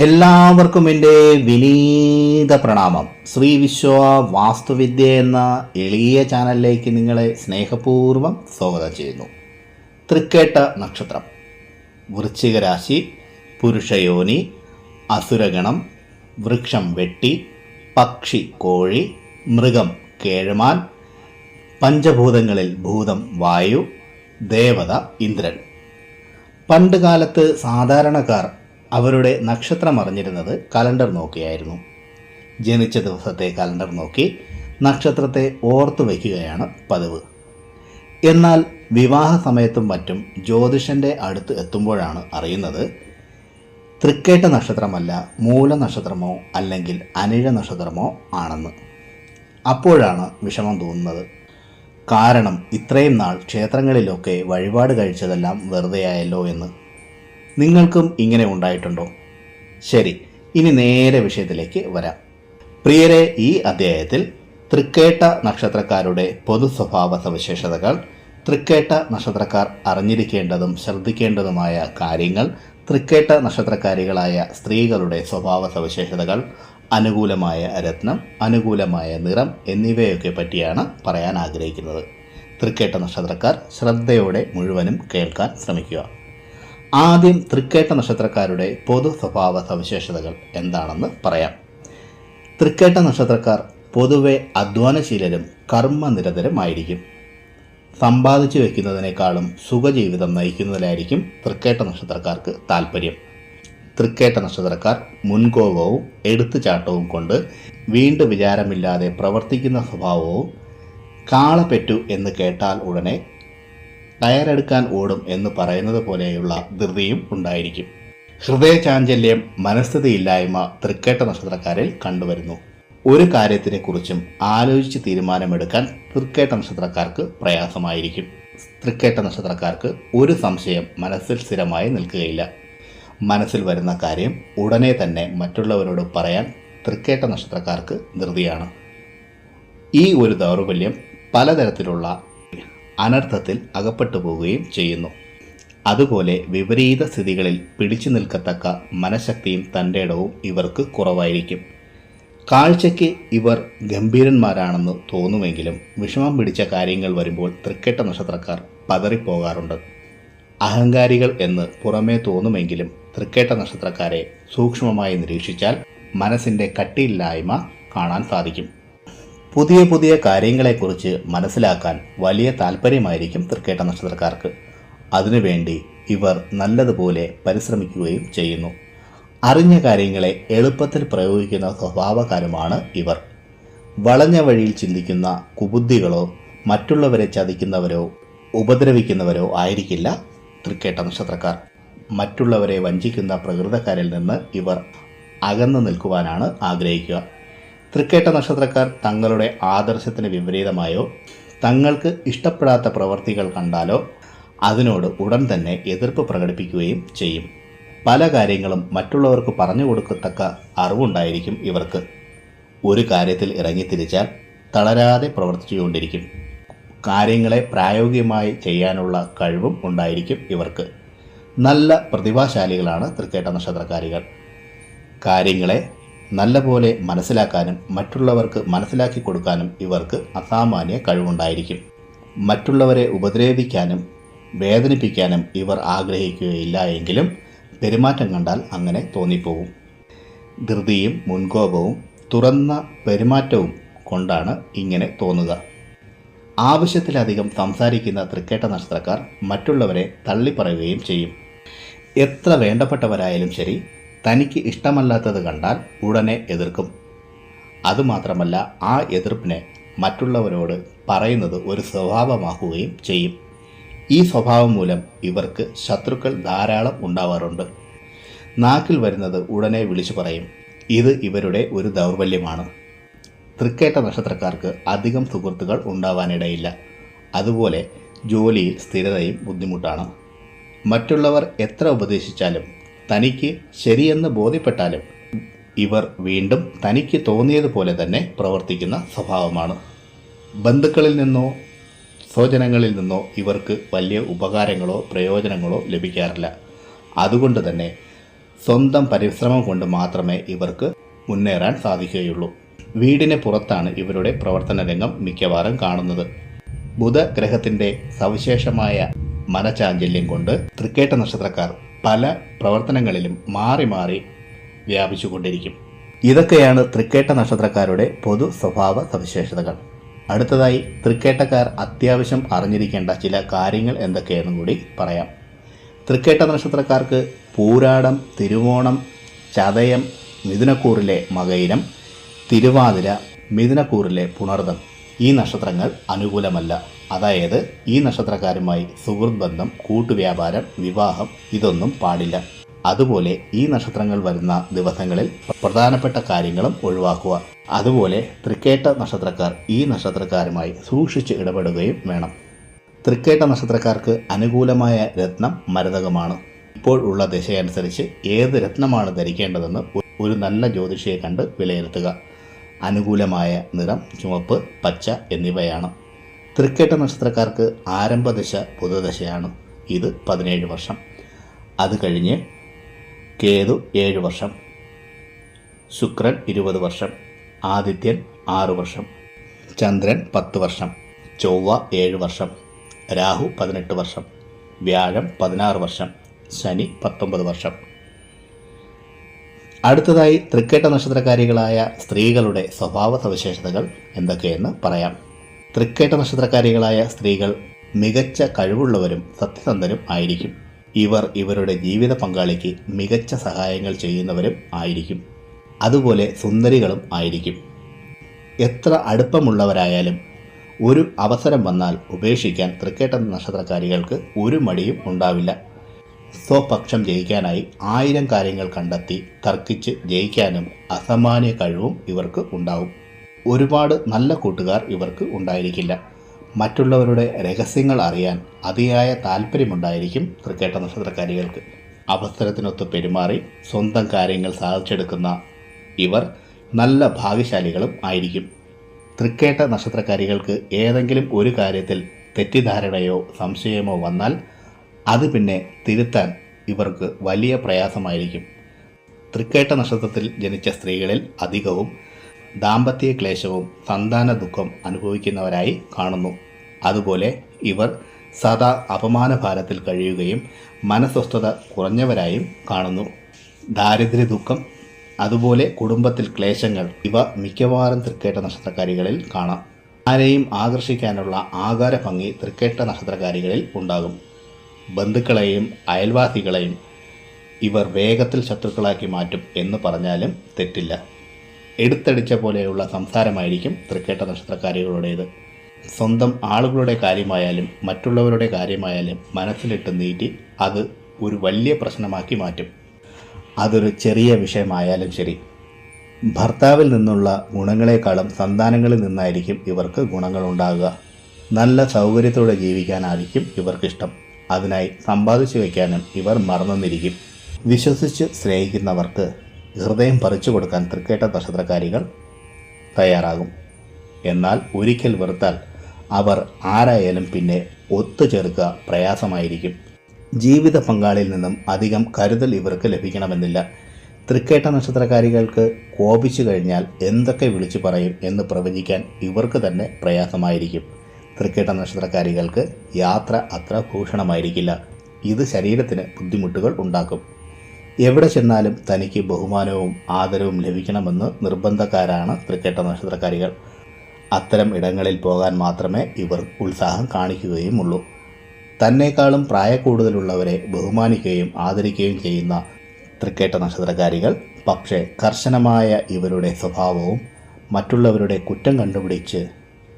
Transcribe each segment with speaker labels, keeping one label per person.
Speaker 1: എല്ലാവർക്കും എന്റെ വിനീത പ്രണാമം. ശ്രീ വിശ്വ വാസ്തുവിദ്യ എന്ന എളിയ ചാനലിലേക്ക് നിങ്ങളെ സ്നേഹപൂർവം സ്വാഗതം ചെയ്യുന്നു. തൃക്കേട്ട നക്ഷത്രം. വൃശ്ചിക രാശി പുരുഷയോനി അസുരഗണം വൃക്ഷം വെട്ടി പക്ഷി കോഴി മൃഗം കേഴമാൻ പഞ്ചഭൂതങ്ങളിൽ ഭൂതം വായു ദേവത ഇന്ദ്രൻ. പണ്ട് കാലത്ത് സാധാരണക്കാർ അവരുടെ നക്ഷത്രം അറിഞ്ഞിരുന്നത് കലണ്ടർ നോക്കിയായിരുന്നു. ജനിച്ച ദിവസത്തെ കലണ്ടർ നോക്കി നക്ഷത്രത്തെ ഓർത്തു വയ്ക്കുകയാണ് പതിവ്. എന്നാൽ വിവാഹ സമയത്തും മറ്റും ജ്യോതിഷന്റെ അടുത്ത് എത്തുമ്പോഴാണ് അറിയുന്നത് തൃക്കേട്ട നക്ഷത്രമല്ല മൂല നക്ഷത്രമോ അല്ലെങ്കിൽ അനിഴ നക്ഷത്രമോ ആണെന്ന്. അപ്പോഴാണ് വിഷമം തോന്നുന്നത്. കാരണം ഇത്രയും നാൾ ക്ഷേത്രങ്ങളിലൊക്കെ വഴിപാട് കഴിച്ചതെല്ലാം വെറുതെയായല്ലോ എന്ന്. നിങ്ങൾക്കും ഇങ്ങനെ ഉണ്ടായിട്ടുണ്ടോ? ശരി ഇനി നേരെ വിഷയത്തിലേക്ക് വരാം. പ്രിയരെ ഈ അധ്യായത്തിൽ തൃക്കേട്ട നക്ഷത്രക്കാരുടെ പൊതു സ്വഭാവ സവിശേഷതകൾ തൃക്കേട്ട നക്ഷത്രക്കാർ അറിഞ്ഞിരിക്കേണ്ടതും ശ്രദ്ധിക്കേണ്ടതുമായ കാര്യങ്ങൾ തൃക്കേട്ട നക്ഷത്രക്കാരികളായ സ്ത്രീകളുടെ സ്വഭാവ സവിശേഷതകൾ അനുകൂലമായ രത്നം അനുകൂലമായ നിറം എന്നിവയൊക്കെ പറ്റിയാണ് പറയാൻ ആഗ്രഹിക്കുന്നത്. തൃക്കേട്ട നക്ഷത്രക്കാർ ശ്രദ്ധയോടെ മുഴുവനും കേൾക്കാൻ ശ്രമിക്കുക. ആദ്യം തൃക്കേട്ട നക്ഷത്രക്കാരുടെ പൊതു സ്വഭാവ സവിശേഷതകൾ എന്താണെന്ന് പറയാം. തൃക്കേട്ട നക്ഷത്രക്കാർ പൊതുവെ അധ്വാനശീലരും കർമ്മനിരതരുമായിരിക്കും. സമ്പാദിച്ചു വയ്ക്കുന്നതിനേക്കാളും സുഖജീവിതം നയിക്കുന്നതിലായിരിക്കും തൃക്കേട്ട നക്ഷത്രക്കാർക്ക് താല്പര്യം തൃക്കേട്ട നക്ഷത്രക്കാർ മുൻകോപവും എടുത്തുചാട്ടവും കൊണ്ട് വീണ്ടും വിചാരമില്ലാതെ പ്രവർത്തിക്കുന്ന സ്വഭാവവും കാളപ്പെറ്റു എന്ന് കേട്ടാൽ ഉടനെ ടയറെടുക്കാൻ ഓടും എന്ന് പറയുന്നത് പോലെയുള്ള ധൃതിയും ഉണ്ടായിരിക്കും. ഹൃദയചാഞ്ചല്യം മനസ്ഥിതിയില്ലായ്മ തൃക്കേട്ട നക്ഷത്രക്കാരിൽ കണ്ടുവരുന്നു. ഒരു കാര്യത്തിനെക്കുറിച്ചും ആലോചിച്ച് തീരുമാനമെടുക്കാൻ തൃക്കേട്ട നക്ഷത്രക്കാർക്ക് പ്രയാസമായിരിക്കും. തൃക്കേട്ട നക്ഷത്രക്കാർക്ക് ഒരു സംശയം മനസ്സിൽ സ്ഥിരമായി നിൽക്കുകയില്ല. മനസ്സിൽ വരുന്ന കാര്യം ഉടനെ തന്നെ മറ്റുള്ളവരോട് പറയാൻ തൃക്കേട്ട നക്ഷത്രക്കാർക്ക് ധൃതിയാണ്. ഈ ഒരു ദൗർബല്യം പലതരത്തിലുള്ള അനർത്ഥത്തിൽ അകപ്പെട്ടു പോവുകയും ചെയ്യുന്നു. അതുപോലെ വിപരീത സ്ഥിതികളിൽ പിടിച്ചു നിൽക്കത്തക്ക മനഃശക്തിയും തന്റെ ഇടവും ഇവർക്ക് കുറവായിരിക്കും. കാഴ്ചയ്ക്ക് ഇവർ ഗംഭീരന്മാരാണെന്ന് തോന്നുമെങ്കിലും വിഷമം പിടിച്ച കാര്യങ്ങൾ വരുമ്പോൾ തൃക്കെട്ട നക്ഷത്രക്കാർ പതറിപ്പോകാറുണ്ട്. അഹങ്കാരികൾ എന്ന് പുറമേ തോന്നുമെങ്കിലും തൃക്കേട്ട നക്ഷത്രക്കാരെ സൂക്ഷ്മമായി നിരീക്ഷിച്ചാൽ മനസ്സിന്റെ കട്ടിയില്ലായ്മ കാണാൻ സാധിക്കും. പുതിയ പുതിയ കാര്യങ്ങളെക്കുറിച്ച് മനസ്സിലാക്കാൻ വലിയ താല്പര്യമായിരിക്കും തൃക്കേട്ട നക്ഷത്രക്കാർക്ക്. അതിനുവേണ്ടി ഇവർ നല്ലതുപോലെ പരിശ്രമിക്കുകയും ചെയ്യുന്നു. അറിഞ്ഞ കാര്യങ്ങളെ എളുപ്പത്തിൽ പ്രയോഗിക്കുന്ന സ്വഭാവക്കാരുമാണ് ഇവർ. വളഞ്ഞ വഴിയിൽ ചിന്തിക്കുന്ന കുബുദ്ധികളോ മറ്റുള്ളവരെ ചതിക്കുന്നവരോ ഉപദ്രവിക്കുന്നവരോ ആയിരിക്കില്ല തൃക്കേട്ട നക്ഷത്രക്കാർ. മറ്റുള്ളവരെ വഞ്ചിക്കുന്ന പ്രകൃതക്കാരിൽ നിന്ന് ഇവർ അകന്നു നിൽക്കുവാനാണ് ആഗ്രഹിക്കുക. തൃക്കേട്ട നക്ഷത്രക്കാർ തങ്ങളുടെ ആദർശത്തിന് വിപരീതമായോ തങ്ങൾക്ക് ഇഷ്ടപ്പെടാത്ത പ്രവർത്തികൾ കണ്ടാലോ അതിനോട് ഉടൻ തന്നെ എതിർപ്പ് പ്രകടിപ്പിക്കുകയും ചെയ്യും. പല കാര്യങ്ങളും മറ്റുള്ളവർക്ക് പറഞ്ഞു കൊടുക്കത്തക്ക അറിവുണ്ടായിരിക്കും ഇവർക്ക്. ഒരു കാര്യത്തിൽ ഇറങ്ങിത്തിരിച്ചാൽ തളരാതെ പ്രവർത്തിച്ചുകൊണ്ടിരിക്കും. കാര്യങ്ങളെ പ്രായോഗികമായി ചെയ്യാനുള്ള കഴിവും ഉണ്ടായിരിക്കും ഇവർക്ക്. നല്ല പ്രതിഭാശാലികളാണ് തൃക്കേട്ട നക്ഷത്രക്കാരികൾ. കാര്യങ്ങളെ നല്ലപോലെ മനസ്സിലാക്കാനും മറ്റുള്ളവർക്ക് മനസ്സിലാക്കി കൊടുക്കാനും ഇവർക്ക് അസാമാന്യ കഴിവുണ്ടായിരിക്കും. മറ്റുള്ളവരെ ഉപദ്രവിക്കാനും വേദനിപ്പിക്കാനും ഇവർ ആഗ്രഹിക്കുകയില്ല എങ്കിലും പെരുമാറ്റം കണ്ടാൽ അങ്ങനെ തോന്നിപ്പോവും. ധൃതിയും മുൻകോപവും തുറന്ന പെരുമാറ്റവും കൊണ്ടാണ് ഇങ്ങനെ തോന്നുക. ആവശ്യത്തിലധികം സംസാരിക്കുന്ന തൃക്കേട്ട നക്ഷത്രക്കാർ മറ്റുള്ളവരെ തള്ളിപ്പറയുകയും ചെയ്യും. എത്ര വേണ്ടപ്പെട്ടവരായാലും ശരി തനിക്ക് ഇഷ്ടമല്ലാത്തത് കണ്ടാൽ ഉടനെ എതിർക്കും. അതുമാത്രമല്ല ആ എതിർപ്പിനെ മറ്റുള്ളവരോട് പറയുന്നത് ഒരു സ്വഭാവമാക്കുകയും ചെയ്യും. ഈ സ്വഭാവം മൂലം ഇവർക്ക് ശത്രുക്കൾ ധാരാളം ഉണ്ടാവാറുണ്ട്. നാക്കിൽ വരുന്നത് ഉടനെ വിളിച്ചു പറയും. ഇത് ഇവരുടെ ഒരു ദൗർബല്യമാണ്. തൃക്കേട്ട നക്ഷത്രക്കാർക്ക് അധികം സുഹൃത്തുക്കൾ ഉണ്ടാവാനിടയില്ല. അതുപോലെ ജോലിയിൽ സ്ഥിരതയും ബുദ്ധിമുട്ടാണ്. മറ്റുള്ളവർ എത്ര ഉപദേശിച്ചാലും തനിക്ക് ശരിയെന്ന് ബോധ്യപ്പെട്ടാലും ഇവർ വീണ്ടും തനിക്ക് തോന്നിയതുപോലെ തന്നെ പ്രവർത്തിക്കുന്ന സ്വഭാവമാണ്. ബന്ധുക്കളിൽ നിന്നോ സ്വജനങ്ങളിൽ നിന്നോ ഇവർക്ക് വലിയ ഉപകാരങ്ങളോ പ്രയോജനങ്ങളോ ലഭിക്കാറില്ല. അതുകൊണ്ട് തന്നെ സ്വന്തം പരിശ്രമം കൊണ്ട് മാത്രമേ ഇവർക്ക് മുന്നേറാൻ സാധിക്കുകയുള്ളൂ. വീടിന് പുറത്താണ് ഇവരുടെ പ്രവർത്തന രംഗം മിക്കവാറും കാണുന്നത്. ബുധഗ്രഹത്തിന്റെ സവിശേഷമായ മനചാഞ്ചല്യം കൊണ്ട് തൃക്കേട്ട നക്ഷത്രക്കാർ പല പ്രവർത്തനങ്ങളിലും മാറി മാറി വ്യാപിച്ചുകൊണ്ടിരിക്കും. ഇതൊക്കെയാണ് തൃക്കേട്ട നക്ഷത്രക്കാരുടെ പൊതു സ്വഭാവ സവിശേഷതകൾ. അടുത്തതായി തൃക്കേട്ടക്കാർ അത്യാവശ്യം അറിഞ്ഞിരിക്കേണ്ട ചില കാര്യങ്ങൾ എന്തൊക്കെയെന്നും കൂടി പറയാം. തൃക്കേട്ട നക്ഷത്രക്കാർക്ക് പൂരാടം തിരുവോണം ചതയം മിഥുനക്കൂറിലെ മകയിരം തിരുവാതിര മിഥുനക്കൂറിലെ പുണർദം ഈ നക്ഷത്രങ്ങൾ അനുകൂലമല്ല. അതായത് ഈ നക്ഷത്രക്കാരുമായി സുഹൃത്ത് ബന്ധം കൂട്ടുവ്യാപാരം വിവാഹം ഇതൊന്നും പാടില്ല. അതുപോലെ ഈ നക്ഷത്രങ്ങൾ വരുന്ന ദിവസങ്ങളിൽ പ്രധാനപ്പെട്ട കാര്യങ്ങളും ഒഴിവാക്കുക. അതുപോലെ തൃക്കേട്ട നക്ഷത്രക്കാർ ഈ നക്ഷത്രക്കാരുമായി സൂക്ഷിച്ച് ഇടപെടുകയും വേണം. തൃക്കേട്ട നക്ഷത്രക്കാർക്ക് അനുകൂലമായ രത്നം മരതകമാണ്. ഇപ്പോൾ ഉള്ള ദിശയനുസരിച്ച് ഏത് രത്നമാണ് ധരിക്കേണ്ടതെന്ന് ഒരു നല്ല ജ്യോതിഷിയെ കണ്ട് വിലയിരുത്തുക. അനുകൂലമായ നിറം ചുവപ്പ് പച്ച എന്നിവയാണ്. തൃക്കേട്ട നക്ഷത്രക്കാർക്ക് ആരംഭദശ പുതുദശയാണ്. ഇത് പതിനേഴ് വർഷം. അത് കഴിഞ്ഞ് കേതു ഏഴ് വർഷം. ശുക്രൻ ഇരുപത് വർഷം. ആദിത്യൻ ആറ് വർഷം. ചന്ദ്രൻ പത്ത് വർഷം. ചൊവ്വ ഏഴ് വർഷം. രാഹു പതിനെട്ട് വർഷം. വ്യാഴം പതിനാറ് വർഷം. ശനി പത്തൊമ്പത് വർഷം. അടുത്തതായി തൃക്കേട്ട നക്ഷത്രക്കാരികളായ സ്ത്രീകളുടെ സ്വഭാവ സവിശേഷതകൾ എന്തൊക്കെയെന്ന് പറയാം. തൃക്കേട്ട നക്ഷത്രക്കാരികളായ സ്ത്രീകൾ മികച്ച കഴിവുള്ളവരും സത്യസന്ധരും ആയിരിക്കും. ഇവർ ഇവരുടെ ജീവിത പങ്കാളിക്ക് മികച്ച സഹായങ്ങൾ ചെയ്യുന്നവരും ആയിരിക്കും. അതുപോലെ സുന്ദരികളും ആയിരിക്കും. എത്ര അടുപ്പമുള്ളവരായാലും ഒരു അവസരം വന്നാൽ ഉപേക്ഷിക്കാൻ തൃക്കേട്ട നക്ഷത്രക്കാരികൾക്ക് ഒരു മടിയും ഉണ്ടാവില്ല. സ്വപക്ഷം ജയിക്കാനായി ആയിരം കാര്യങ്ങൾ കണ്ടെത്തി തർക്കിച്ച് ജയിക്കാനും അസാമാന്യ കഴിവും ഇവർക്ക് ഉണ്ടാവും. ഒരുപാട് നല്ല കൂട്ടുകാർ ഇവർക്ക് ഉണ്ടായിരിക്കില്ല. മറ്റുള്ളവരുടെ രഹസ്യങ്ങൾ അറിയാൻ അതിയായ താല്പര്യമുണ്ടായിരിക്കും ക്രിക്കറ്റ് നക്ഷത്രക്കാരികൾക്ക് അവസരത്തിനൊത്ത് പെരുമാറി സ്വന്തം കാര്യങ്ങൾ സാധിച്ചെടുക്കുന്ന ഇവർ നല്ല ഭാഗ്യശാലികളും ആയിരിക്കും. തൃക്കേട്ട നക്ഷത്രക്കാരികൾക്ക് ഏതെങ്കിലും ഒരു കാര്യത്തിൽ തെറ്റിദ്ധാരണയോ സംശയമോ വന്നാൽ അത് പിന്നെ തിരുത്താൻ ഇവർക്ക് വലിയ പ്രയാസമായിരിക്കും. തൃക്കേട്ട നക്ഷത്രത്തിൽ ജനിച്ച സ്ത്രീകളിൽ അധികവും ദാമ്പത്യ ക്ലേശവും സന്താന ദുഃഖം അനുഭവിക്കുന്നവരായി കാണുന്നു. അതുപോലെ ഇവർ സദാ അപമാനഭാരത്തിൽ കഴിയുകയും മനസ്വസ്ഥത കുറഞ്ഞവരായും കാണുന്നു. ദാരിദ്ര്യ ദുഃഖം അതുപോലെ കുടുംബത്തിൽ ക്ലേശങ്ങൾ ഇവ മിക്കവാറും തൃക്കേട്ട നക്ഷത്രക്കാരികളിൽ കാണാം. ആരെയും ആകർഷിക്കാനുള്ള ആകാര ഭംഗി തൃക്കേട്ട നക്ഷത്രക്കാരികളിൽ ഉണ്ടാകും. ബന്ധുക്കളെയും അയൽവാസികളെയും ഇവർ വേഗത്തിൽ ശത്രുക്കളാക്കി മാറ്റും എന്ന് പറഞ്ഞാലും തെറ്റില്ല. എടുത്തടിച്ച പോലെയുള്ള സംസാരമായിരിക്കും തൃക്കേട്ട നക്ഷത്രക്കാരികളുടേത്. സ്വന്തം ആളുകളുടെ കാര്യമായാലും മറ്റുള്ളവരുടെ കാര്യമായാലും മനസ്സിലിട്ട് നീട്ടി അത് ഒരു വലിയ പ്രശ്നമാക്കി മാറ്റും. അതൊരു ചെറിയ വിഷയമായാലും ശരി. ഭർത്താവിൽ നിന്നുള്ള ഗുണങ്ങളെക്കാളും സന്താനങ്ങളിൽ നിന്നായിരിക്കും ഇവർക്ക് ഗുണങ്ങളുണ്ടാകുക. നല്ല സൗകര്യത്തോടെ ജീവിക്കാനായിരിക്കും ഇവർക്കിഷ്ടം. അതിനായി സമ്പാദിച്ചു വയ്ക്കാനും ഇവർ മറന്നുനിരിക്കും വിശ്വസിച്ച് സ്നേഹിക്കുന്നവർക്ക് ഹൃദയം പറിച്ചു കൊടുക്കാൻ തൃക്കേട്ട നക്ഷത്രക്കാരികൾ തയ്യാറാകും. എന്നാൽ ഒരിക്കൽ വെറുത്താൽ അവർ ആരായാലും പിന്നെ ഒത്തുചേർക്കുക പ്രയാസമായിരിക്കും. ജീവിത പങ്കാളിയിൽ നിന്നും അധികം കരുതൽ ഇവർക്ക് ലഭിക്കണമെന്നില്ല. തൃക്കേട്ട നക്ഷത്രക്കാരികൾക്ക് കോപിച്ചു കഴിഞ്ഞാൽ എന്തൊക്കെ വിളിച്ചു പറയും എന്ന് പ്രവചിക്കാൻ ഇവർക്ക് തന്നെ പ്രയാസമായിരിക്കും. തൃക്കേട്ട നക്ഷത്രക്കാരികൾക്ക് യാത്ര അത്ര ഭൂഷണമായിരിക്കില്ല. ഇത് ശരീരത്തിന് ബുദ്ധിമുട്ടുകൾ ഉണ്ടാക്കും. എവിടെ ചെന്നാലും തനിക്ക് ബഹുമാനവും ആദരവും ലഭിക്കണമെന്ന് നിർബന്ധക്കാരാണ് തൃക്കേട്ട നക്ഷത്രക്കാരികൾ. അത്തരം ഇടങ്ങളിൽ പോകാൻ മാത്രമേ ഇവർ ഉത്സാഹം കാണിക്കുകയുമുള്ളൂ. പ്രായ പ്രായക്കൂടുതലുള്ളവരെ ബഹുമാനിക്കുകയും ആദരിക്കുകയും ചെയ്യുന്ന തൃക്കേട്ട നക്ഷത്രക്കാരികൾ. പക്ഷേ കർശനമായ ഇവരുടെ സ്വഭാവവും മറ്റുള്ളവരുടെ കുറ്റം കണ്ടുപിടിച്ച്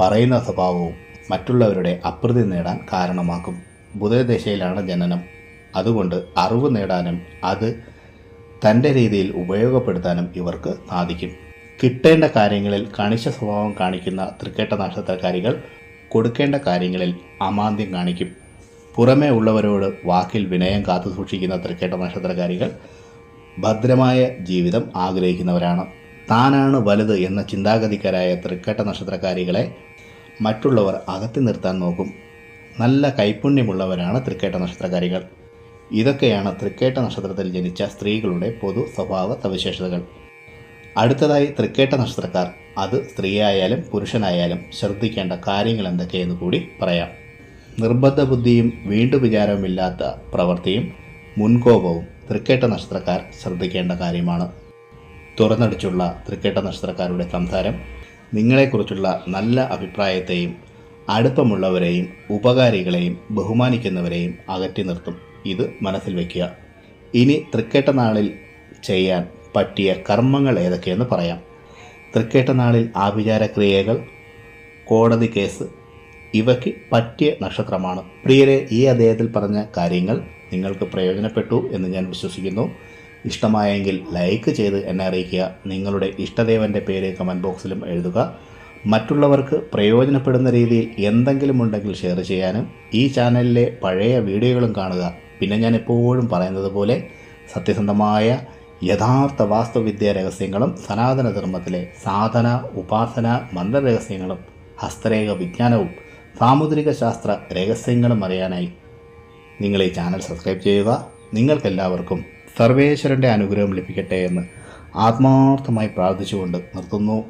Speaker 1: പറയുന്ന സ്വഭാവവും മറ്റുള്ളവരുടെ അപ്രീതി നേടാൻ കാരണമാക്കും ബുധദശയിലാണ് ജനനം. അതുകൊണ്ട് അറിവ് നേടാനും അത് തന്റെ രീതിയിൽ ഉപയോഗപ്പെടുത്താനും ഇവർക്ക് സാധിക്കും. കിട്ടേണ്ട കാര്യങ്ങളിൽ കണിശ സ്വഭാവം കാണിക്കുന്ന തൃക്കേട്ട നക്ഷത്രക്കാരികൾ കൊടുക്കേണ്ട കാര്യങ്ങളിൽ അമാന്ത്യം കാണിക്കും. പുറമേ ഉള്ളവരോട് വാക്കിൽ വിനയം കാത്തു സൂക്ഷിക്കുന്ന തൃക്കേട്ട നക്ഷത്രക്കാരികൾ ഭദ്രമായ ജീവിതം ആഗ്രഹിക്കുന്നവരാണ്. താനാണ് വലുത് എന്ന ചിന്താഗതിക്കാരായ തൃക്കേട്ട നക്ഷത്രക്കാരികളെ മറ്റുള്ളവർ അകത്തി നിർത്താൻ നോക്കും. നല്ല കൈപുണ്യമുള്ളവരാണ് തൃക്കേട്ട നക്ഷത്രക്കാരികൾ. ഇതൊക്കെയാണ് തൃക്കേട്ട നക്ഷത്രത്തിൽ ജനിച്ച സ്ത്രീകളുടെ പൊതു സ്വഭാവ സവിശേഷതകൾ. അടുത്തതായി തൃക്കേട്ട നക്ഷത്രക്കാർ. അത് സ്ത്രീയായാലും പുരുഷനായാലും ശ്രദ്ധിക്കേണ്ട കാര്യങ്ങൾ എന്തൊക്കെയെന്ന് കൂടി പറയാം. നിർബന്ധ ബുദ്ധിയും വീണ്ടും വിചാരവുമില്ലാത്ത പ്രവൃത്തിയും മുൻകോപവും തൃക്കേട്ട നക്ഷത്രക്കാർ ശ്രദ്ധിക്കേണ്ട കാര്യമാണ്. തുറന്നടിച്ചുള്ള തൃക്കേട്ട നക്ഷത്രക്കാരുടെ സംസാരം നിങ്ങളെക്കുറിച്ചുള്ള നല്ല അഭിപ്രായത്തെയും അടുപ്പമുള്ളവരെയും ഉപകാരികളെയും ബഹുമാനിക്കുന്നവരെയും അകറ്റി നിർത്തും. ഇത് മനസ്സിൽ വയ്ക്കുക. ഇനി തൃക്കേട്ട നാളിൽ ചെയ്യാൻ പറ്റിയ കർമ്മങ്ങൾ ഏതൊക്കെയെന്ന് പറയാം. തൃക്കേട്ട നാളിൽ ആഭിചാരക്രിയകൾ കോടതി കേസ് ഇവയ്ക്ക് പറ്റിയ നക്ഷത്രമാണ്. പ്രിയരെ ഈ അദ്ദേഹത്തിൽ പറഞ്ഞ കാര്യങ്ങൾ നിങ്ങൾക്ക് പ്രയോജനപ്പെട്ടു എന്ന് ഞാൻ വിശ്വസിക്കുന്നു. ഇഷ്ടമായെങ്കിൽ ലൈക്ക് ചെയ്ത് എന്നെ അറിയിക്കുക. നിങ്ങളുടെ ഇഷ്ടദേവന്റെ പേര് കമന്റ് ബോക്സിലും എഴുതുക. മറ്റുള്ളവർക്ക് പ്രയോജനപ്പെടുന്ന രീതിയിൽ എന്തെങ്കിലും ഉണ്ടെങ്കിൽ ഷെയർ ചെയ്യാനും ഈ ചാനലിലെ പഴയ വീഡിയോകളും കാണുക. പിന്നെ ഞാൻ എപ്പോഴും പറയുന്നത് പോലെ സത്യസന്ധമായ യഥാർത്ഥ വാസ്തുവിദ്യ രഹസ്യങ്ങളും സനാതന ധർമ്മത്തിലെ സാധന ഉപാസന മന്ത്രരഹസ്യങ്ങളും ഹസ്തരേഖ വിജ്ഞാനവും സാമുദ്രിക ശാസ്ത്ര രഹസ്യങ്ങളും അറിയാനായി നിങ്ങൾ ഈ ചാനൽ സബ്സ്ക്രൈബ് ചെയ്യുക. നിങ്ങൾക്കെല്ലാവർക്കും സർവേശ്വരന്റെ അനുഗ്രഹം ലഭിക്കട്ടെ എന്ന് ആത്മാർത്ഥമായി പ്രാർത്ഥിച്ചുകൊണ്ട് നിർത്തുന്നു.